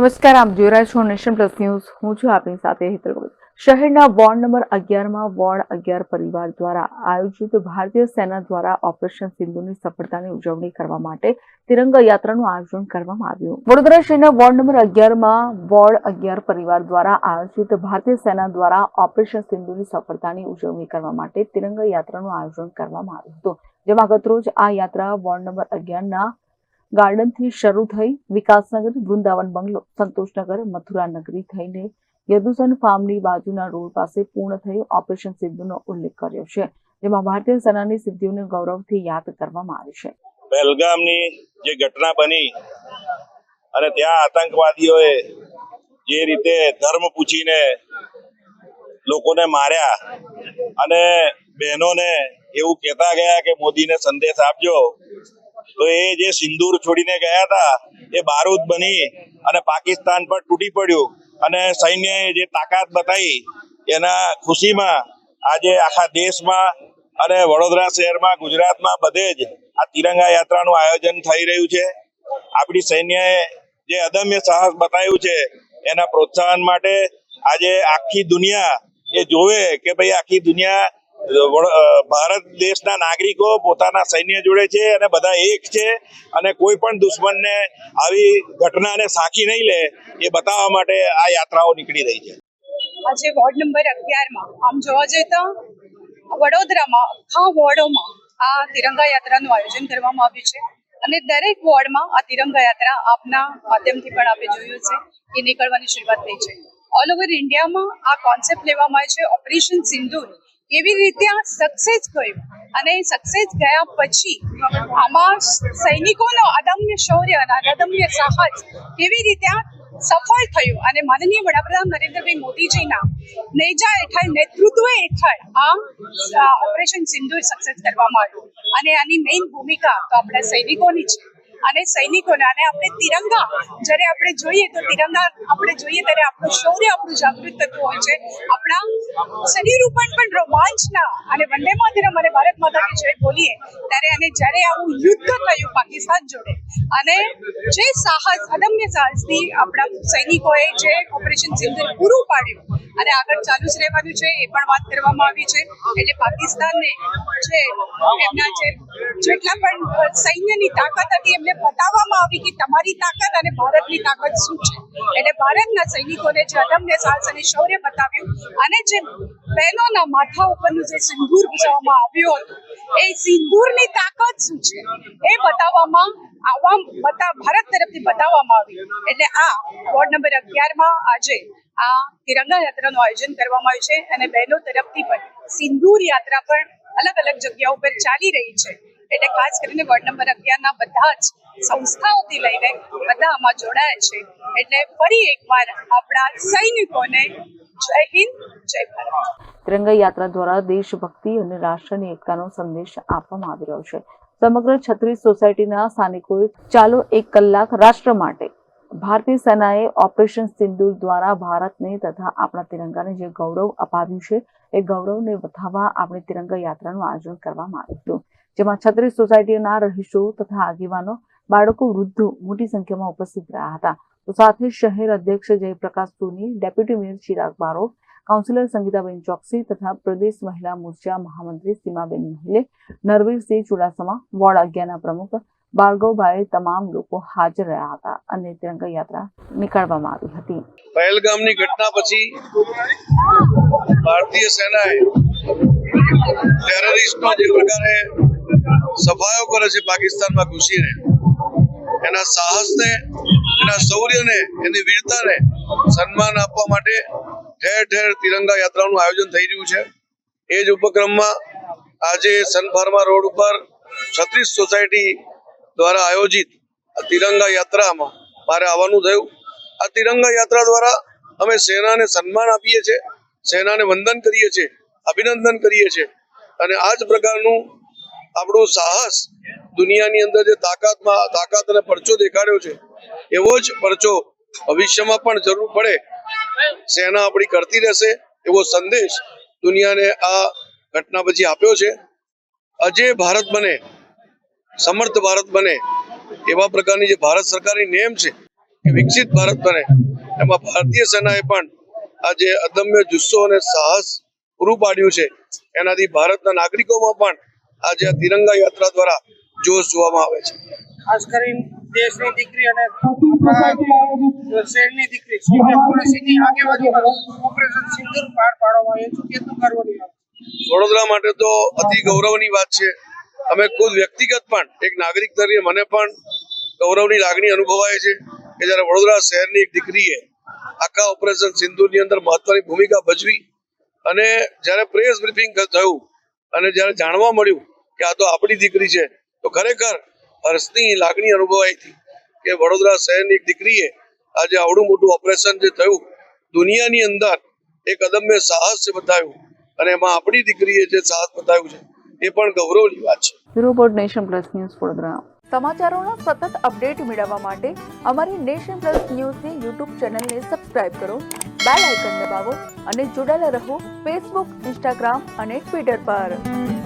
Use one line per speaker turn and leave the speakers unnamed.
નમસ્કાર, આપ જોઈ રહ્યા છો નેશન પ્લસ ન્યૂઝ. હું છું આપની સાથે હેતલ શહેરના વોર્ડ નંબર અગિયારમાં વોર્ડ અગિયાર પરિવાર દ્વારા આયોજિત ભારતીય સેના દ્વારા ઓપરેશન સિંધુની સફળતાની ઉજવણી કરવા માટે તિરંગા યાત્રાનું આયોજન કરવામાં આવ્યું. વડોદરા શહેરના વોર્ડ નંબર અગિયારમાં વોર્ડ અગિયાર પરિવાર દ્વારા આયોજિત ભારતીય સેના દ્વારા ઓપરેશન સિંધુની સફળતાની ઉજવણી કરવા માટે તિરંગા યાત્રાનું આયોજન કરવામાં આવ્યું હતું. જેમાં ગતરોજ આ યાત્રા વોર્ડ નંબર અગિયારના ગાર્ડનથી શરૂ થઈ વિકાસનગર, વૃંદાવન બંગલો સંતોષનગર, મથુરા નગરી થઈને યદુસન ફાર્મની બાજુના રોડ પાસે પૂર્ણ થયો ઓપરેશન સિંધુનો ઉલ્લેખ કર્યો છે, જેમાં ભારતીય સેનાની સિદ્ધિઓને ગૌરવથી યાદ કરવામાં આવી છે.
પહેલગામની જે ઘટના બની અને ત્યાં આતંકવાદીઓએ જે રીતે ધર્મ પૂછીને લોકોને માર્યા અને બહેનોને એવું કહેતા ગયા કે મોદીને સંદેશ આપજો તો એ જે સિંદૂર છોડીને ગયા હતા, એ બારૂદ બની અને પાકિસ્તાન પર તૂટી પડ્યું. અને સૈન્યએ જે તાકાત બતાવી, એના ખુશીમાં આજે આખા દેશમાં અને વડોદરા શહેરમાં, ગુજરાતમાં બધે જ આ તિરંગા યાત્રાનું આયોજન થઈ રહ્યું છે. આપણી સૈન્યએ જે અદમ્ય સાહસ બતાવ્યું છે, એના પ્રોત્સાહન માટે આજે આખી દુનિયા એ જોવે કે ભાઈ આખી દુનિયા ભારત દેશના નાગરિકો પોતાના સૈન્ય જોડે છે અને બધા એક છે અને કોઈ પણ દુશ્મનને આવી ઘટનાને સાખી નહીં લે એ બતાવવા માટે આ યાત્રાઓ નીકળી રહી છે.
આજે વોર્ડ નંબર અગિયારમાં, આમ જોવા જઈએ તો વડોદરામાં આખા વોર્ડોમાં આ તિરંગા યાત્રાનું આયોજન કરવામાં આવ્યું છે અને દરેક વોર્ડમાં આ તિરંગા યાત્રા આપના માધ્યમથી પણ આપણે જોયું છે એ નીકળવાની શરૂઆત થઈ છે. ઓલ ઓવર ઇન્ડિયામાં આ કોન્સેપ્ટ લેવામાં આવ્યો છે ઓપરેશન સિંદૂર. કેવી રીતે આ સક્સેસ ગયું અને સક્સેસ ગયા પછી આમાં સૈનિકોનો અદમ્ય શૌર્ય અને અદમ્ય સાહસ કેવી રીતે સફળ થયું? અને માનનીય વડાપ્રધાન નરેન્દ્રભાઈ મોદીજીના નેજા હેઠળ, નેતૃત્વ હેઠળ આ ઓપરેશન સિંધુ સક્સેસ કરવામાં આવ્યું. અને આની મેઇન ભૂમિકા તો આપણા સૈનિકોની છે અને સૈનિકોને, અને આપણે તિરંગા, જ્યારે આપણે જોઈએ તો તિરંગા આપણે જોઈએ ત્યારે આપણું શૌર્ય, આપણું જાગૃત થતું હોય છે. આપણા શરીર ઉપર પણ રોમાંચના અને વંદે માતરમ અને ભારત માતા કી જય બોલીએ, ત્યારે અને જ્યારે આવું યુદ્ધ થયું પાકિસ્તાન જોડે, અને જે સાહસ, અદમ્ય સાહસથી આપણા સૈનિકોએ જે ઓપરેશન સિંદૂર પૂરું પાડ્યું, અને આગળ ચાલુ જ રહેવાનું છે, એ પણ વાત કરવામાં આવી છે, એટલે પાકિસ્તાનને જે એમના જે જેટલા પણ સૈન્યની તાકાત હતી, એમને બતાવવામાં આવી કે તમારી તાકાત અને ભારતની તાકાત શું છે? એટલે ભારતના સૈનિકોને જે અદમ્ય સાહસ અને શૌર્ય બતાવ્યું અને જે બહેનોના માથા ઉપરનું જે સિંદૂર ઘૂસવામાં આવ્યું હતું, એ સિંદૂરની તાકાત શું છે? એ બતાવવામાં આવા બતા ભારત તરફથી બતાવવામાં આવી. એટલે આ વોર્ડ નંબર અગિયારમાં આજે આ તિરંગા યાત્રાનું આયોજન કરવામાં આવ્યું છે અને બહેનો તરફથી પણ સિંદૂર યાત્રા પણ અલગ અલગ જગ્યાઓ પર ચાલી રહી છે. એટલે ખાસ કરીને વોર્ડ નંબર અગિયારના બધા જ સંસ્થાઓથી લઈને બધા આમાં જોડાયા છે. એટલે ફરી એકવાર આપણા સૈનિકોને જય હિન્દ, જય ભારત.
ત્રિરંગા યાત્રા દ્વારા દેશભક્તિ અને રાષ્ટ્રની એકતાનો સંદેશ આપવામાં આવી રહ્યો છે. સમગ્ર છત્રીસ સોસાયટીના સ્થાનિકોએ ચાલો એક કલાક રાષ્ટ્ર માટે ભારતીય સેનાએ ઓપરેશન સિંદૂર દ્વારા ભારતને તથા આપણા તિરંગાને જે ગૌરવ અપાવ્યું છે, એ ગૌરવને વધાવવા આપણે તિરંગા યાત્રાનું આયોજન કરવામાં આવ્યું હતું. જેમાં છત્રીસ સોસાયટીના રહીશો તથા આગેવાનો બાળકો વૃદ્ધો મોટી સંખ્યામાં ઉપસ્થિત રહ્યા હતા તો સાથે શહેર અધ્યક્ષ Jayprakash Soni deputy mayor Chirag Barot councillor Sangitaben Choksi તથા પ્રદેશ મહિલા મોરચા મહામંત્રી સીમાબેન મहिले નરવીરસિંહ ચુડાસમા વોર્ડ અગિયારના પ્રમુખ ભાર્ગવભાઈ તમામ લોકો હાજર રહ્યા હતા અને તિરંગા યાત્રા નીકાળવામાં આવી હતી.
પહેલગામની ઘટના પછી ભારતીય સેનાએ ટેરરિસ્ટનો જે પ્રકારે સફાયો કરે છે પાકિસ્તાનમાં ઘૂસીને. એના સાહસને, એના શૌર્યને, એની વીરતાને સન્માન આપવા માટે ઠેર ઠેર તિરંગા યાત્રાનું આયોજન થઈ રહ્યું છે. એ જ ઉપક્રમમાં આજે સન ફાર્મા રોડ ઉપર છત્રીસ સોસાયટી દ્વારા આયોજિત તિરંગા યાત્રામાં મારે આવવાનું થયું. આ તિરંગા યાત્રા દ્વારા અમે સેનાને સન્માન આપીએ છીએ, સેનાને વંદન કરીએ છીએ, અભિનંદન કરીએ છીએ. અને આ જ પ્રકારનું આપણું સાહસ દુનિયાની અંદર જે તાકાતમાં, તાકાત અને પરચો દેખાડ્યો છે, એવો જ પરચો ભવિષ્યમાં પણ જરૂર પડે. સેના આપણી કરતી રહેશે એવો સંદેશ દુનિયાને આ ઘટના પછી આપ્યો છે. અજે ભારત બને, સમર્થ ભારત બને, એવા પ્રકારની જે ભારત સરકારની નેમ છે કે વિકસિત ભારત બને. એમાં ભારતીય સેનાએ પણ આજે અદમ્ય જુસ્સો અને સાહસ પૂરું પાડ્યું છે. એનાથી ભારતના નાગરિકોમાં પણ આજે આ તિરંગા યાત્રા દ્વારા જોશ જોવામાં આવે છે.
ખાસ કરીને દેશની દીકરી અને શહેરની દીકરી સૌમ્ય કુરેશીની આગેવાનીમાં ઓપરેશન સિંદૂર પાર પાડવામાં આવ્યું છે કેટલું કરવાની
વડોદરા માટે તો અતિ ગૌરવની વાત છે. અમે ખુદ વ્યક્તિગત પણ એક નાગરિક તરીકે મને પણ ગૌરવની લાગણી અનુભવાય છે કે જ્યારે વડોદરા શહેરની એક દીકરીએ આખા ઓપરેશન સિંધુની અંદર મહત્વની ભૂમિકા ભજવી અને જ્યારે પ્રેસ બ્રીફિંગ થયું અને જ્યારે જાણવા મળ્યું કે આ તો આપણી દીકરી છે. તો ખરેખર હર્ષની લાગણી અનુભવાઈ હતી કે વડોદરા શહેરની એક દીકરીએ આજે આવડું મોટું ઓપરેશન જે થયું દુનિયાની અંદર એક અદમ્ય સાહસ જે બતાવ્યું અને એમાં આપણી દીકરીએ જે સાહસ બતાવ્યું છે એ પણ ગૌરવની વાત છે.
Bureau nation plus news Vadodara.
સમાચારોના સતત અપડેટ મેળવવા માટે અમારી નેશન પ્લસ ન્યૂઝની યુટ્યુબ ચેનલને સબસ્ક્રાઇબ કરો બેલ આઇકન દબાવો અને જોડાયેલા રહો ફેસબુક ઇન્સ્ટાગ્રામ અને ટ્વિટર પર.